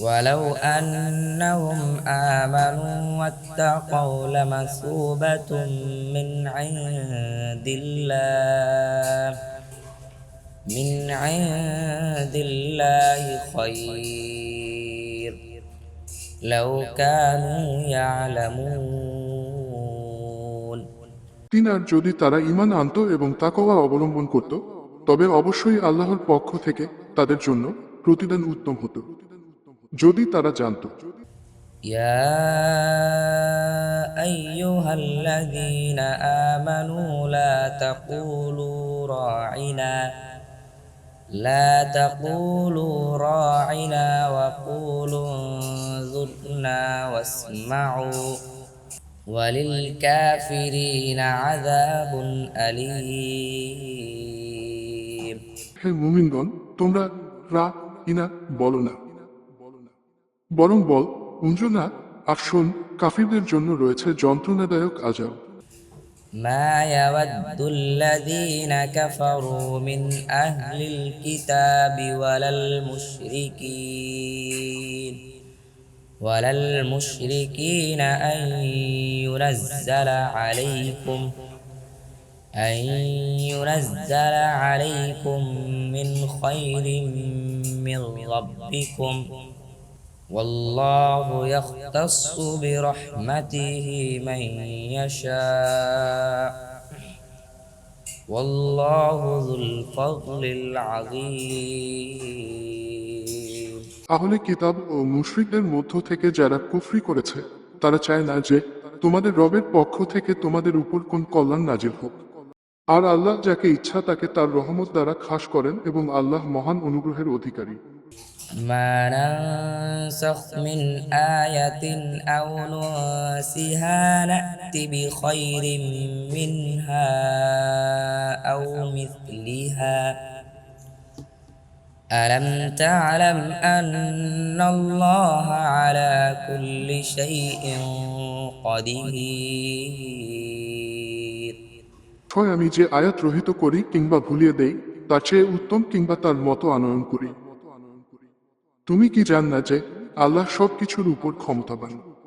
ولو أنهم آمنوا واتقوا لمثوبة من عند الله من عند الله خير لو كانوا يعلمون তিনার যদি তারা ইমান আনত এবং তাকওয়া অবলম্বন করত তবে অবশ্যই আল্লাহর পক্ষ থেকে তাদের জন্য প্রতিদান উত্তম হতো যদি তারা জানত يا أيها الذين آمنوا لا تقولوا راعنا لا تقولوا راعنا وقولوا انظرنا واسمعوا وللكافرين عذاب أليم হে মুমিনগণ তোমরা রা ইনা বলো না বরং বল উঞ্জ না আর শোন কাফিরদের জন্য রয়েছে যন্ত্রণাদায়ক আজাব ما يود الذين كفروا من أهل الكتاب ولا المشركين ولا المشركين أن ينزل عليكم أن ينزل عليكم من خير من ربكم والله يختص برحمته من يشاء والله ذو الفضل العظيم আহলে কিতাব ও মুশরিকদের মধ্য থেকে যারা কুফরি করেছে তারা চায় না যে তোমাদের রবের পক্ষ থেকে তোমাদের উপর কোন কল্যাণ নাজিল হোক আর আল্লাহ যাকে ইচ্ছা তাকে তার রহমত দ্বারা খাস করেন এবং আল্লাহ মহান অনুগ্রহের অধিকারী ما ننسخ من آية أو ننسها نأت بخير منها أو مثلها ألم تعلم أن الله على كل شيء قدير ছয় আমি যে আয়াত রহিত করি কিংবা ভুলিয়ে দেই তার চেয়ে উত্তম কিংবা তার মতো আনয়ন করি তুমি কি জান না যে আল্লাহ সব কিছুর উপর ক্ষমতাবান?